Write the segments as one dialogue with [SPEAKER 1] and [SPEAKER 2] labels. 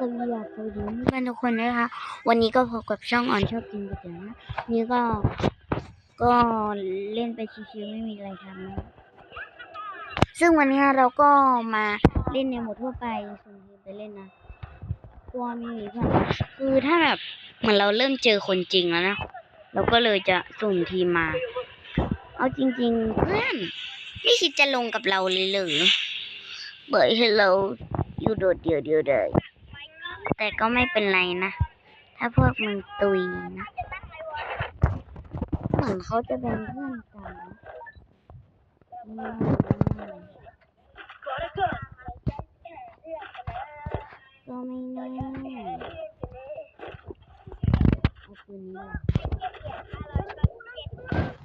[SPEAKER 1] สวัสดีครับสวัสดีเพื่อนทุกคนนะคะ วันนี้ก็พบกับช่องออนชอบกินก๋วยเตี๋ยวนะนี่ก็ก็เล่นไปชิวๆไม่มีอะไรทำนะซึ่งวันนี้เราก็มาเล่นในหมดทั่วไปส่งทีมไปเล่นนะตัวไม่มีเพื่อนคือถ้าแบบเหมือนเราเริ่มเจอคนจริงแล้วนะเราก็เลยจะส่งทีมมา เอาจริง ๆ เพื่อนไม่คิดจะลงกับเราเลยหรือเบิดให้เราอยู่โดดเดี่ยวเดียวเลย แต่ก็ไม่เป็นไรนะ ถ้าพวกมึงตุยนะ เหมือนเขาจะเป็นเพื่อนกันก็ไม่แน่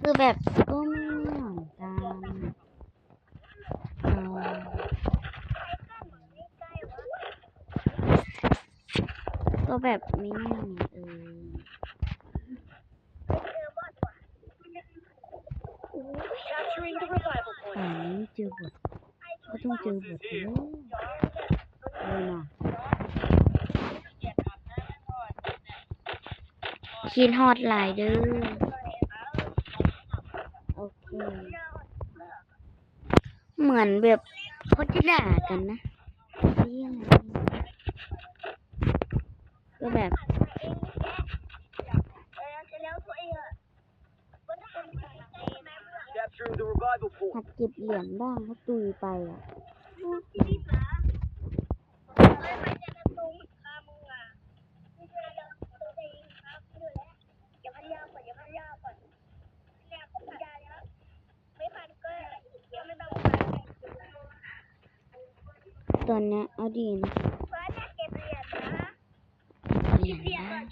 [SPEAKER 1] คือแบบ ก็แบบไม่แน่เหมือนเออ
[SPEAKER 2] Capturing the revival
[SPEAKER 1] ป่านนี้เจอบทก็ต้องเจอบทเลยเลยนะคิดฮอตไลน์เด้อโอเคเหมือนแบบเขาจะด่ากันนะเรื่อง อะไรก็แบบ
[SPEAKER 2] Capturing the revival
[SPEAKER 1] หั
[SPEAKER 2] point.
[SPEAKER 1] ดเก็บเหรียญบ้างเขาตุยไปอะตอนเนี้ยเอาดีนะเหรียญบ้าง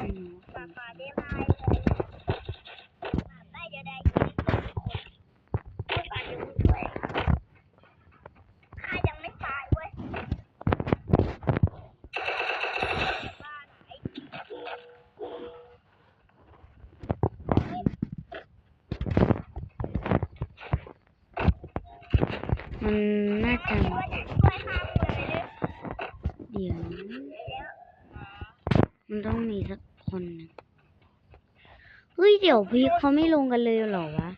[SPEAKER 1] อืมมันน่าจะเดี๋ยวนะ มันต้องมีสักคนหนึงเฮ้ย เดี๋ยวพีคเขาไม่ลงกันเลยเหรอวะ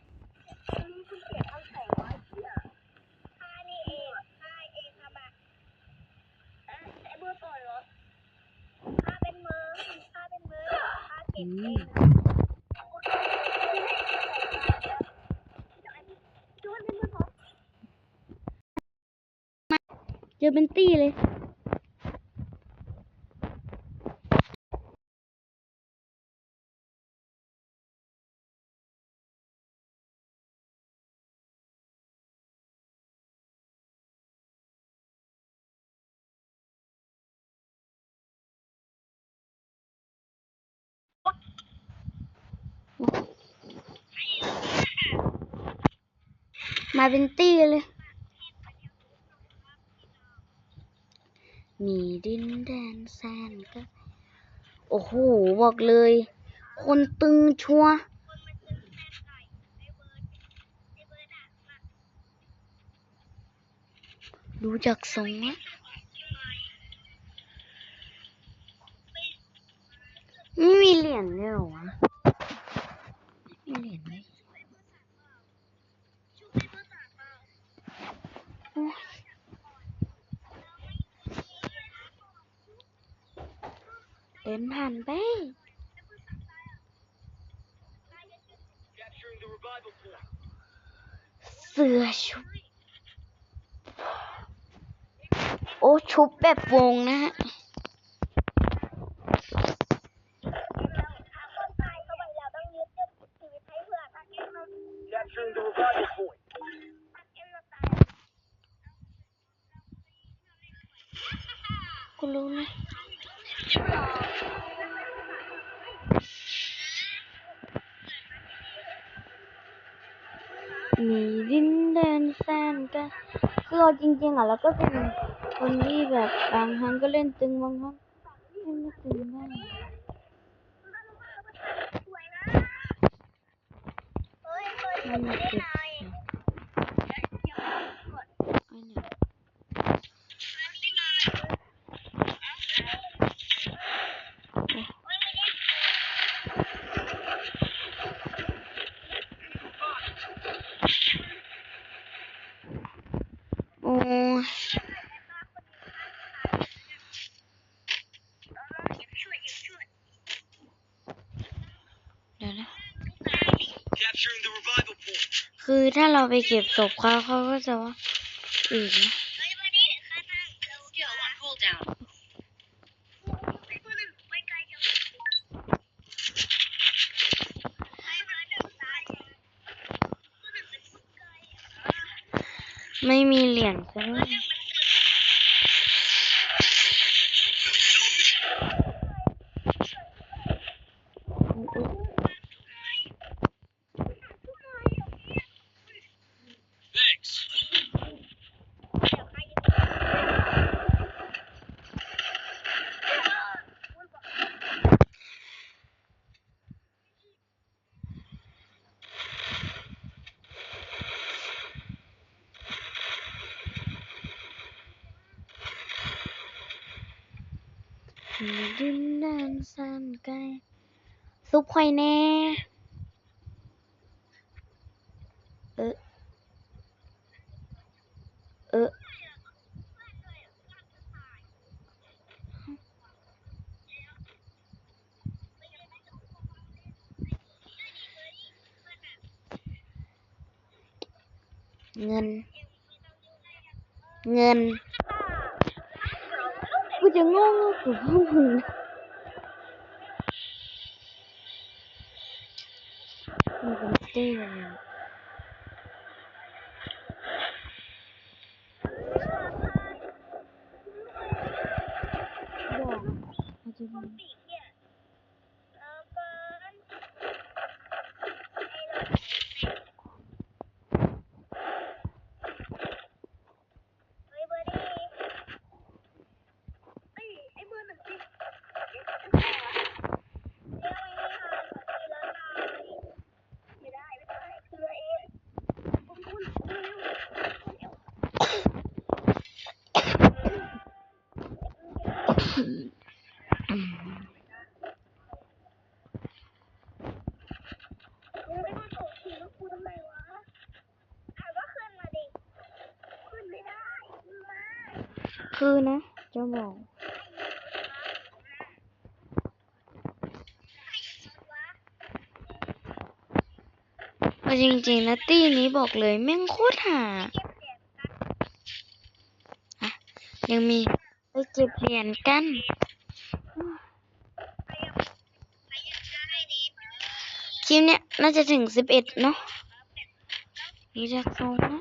[SPEAKER 1] อืมเจอเป็นตี้เลย มาเป็นตี้เลย มีดินแดนแสนก็ โอ้โห บอกเลย คนตึงชัวร์ดูจากทรงอะไม่มีเหรียญเลยหรอวะไม่มีเหรียญไหมโอ้ยเดินผ่านไป เสือชุบ โอ้ชุบแบบวงนะฮะ
[SPEAKER 2] คุ
[SPEAKER 1] ณรู้ไหม เอาจริง ๆอะเราก็เป็นคนที่แบบบางครั้งก็เล่นตึงบางครั้งเล่นไม่ตึงบ้างมันมาเก็บอันเนี้ยโอ้ย เดี๋ยวนะ
[SPEAKER 2] Capturing the revival point.
[SPEAKER 1] คือถ้าเราไปเก็บศพเขาเขาก็จะว่าอื่นนะ ไม่มีเหรียญก็ได้วยอุ๊ย
[SPEAKER 2] Thanks.
[SPEAKER 1] มีดินแดนแสนไกลซุปไข่อยแน่ เออเออเงิน เงิน กูจะโง่กับพวกมึงนะมันเป็นเต้เลยอะบอกมันจะมีอืม คือนะ จะบอกเอาจริงๆนะตี้นี้บอกเลยแม่งโคตรหาอะยังมีไปเก็บเหรียญกันคลิปเนี้ยน่าจะถึงสิบเอ็ดเนาะดูจากทรงนะ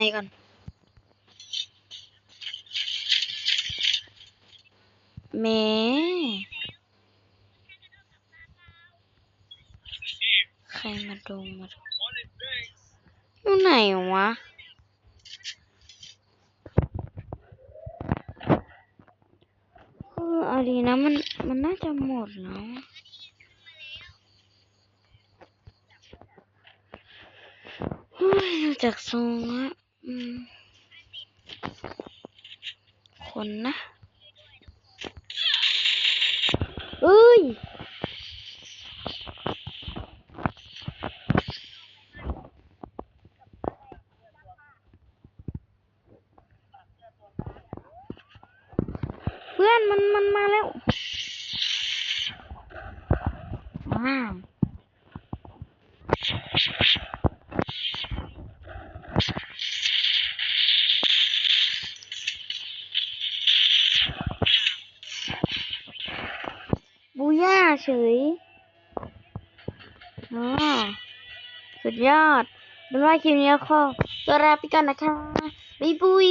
[SPEAKER 1] ก่อนแม่ใครมาดงมาดงอยู่ไหนวะคืออาดีนะมันมันน่าจะหมดแล้วจากทรงละ คนนะเอ้ยเพื่อนมันมันมาแล้วว้ ย่าเฉยอ๋อสุดยอดเป็นว่าคลิปนี้ก็ขอตัวลาไปก่อนนะคะบ๊ายบุย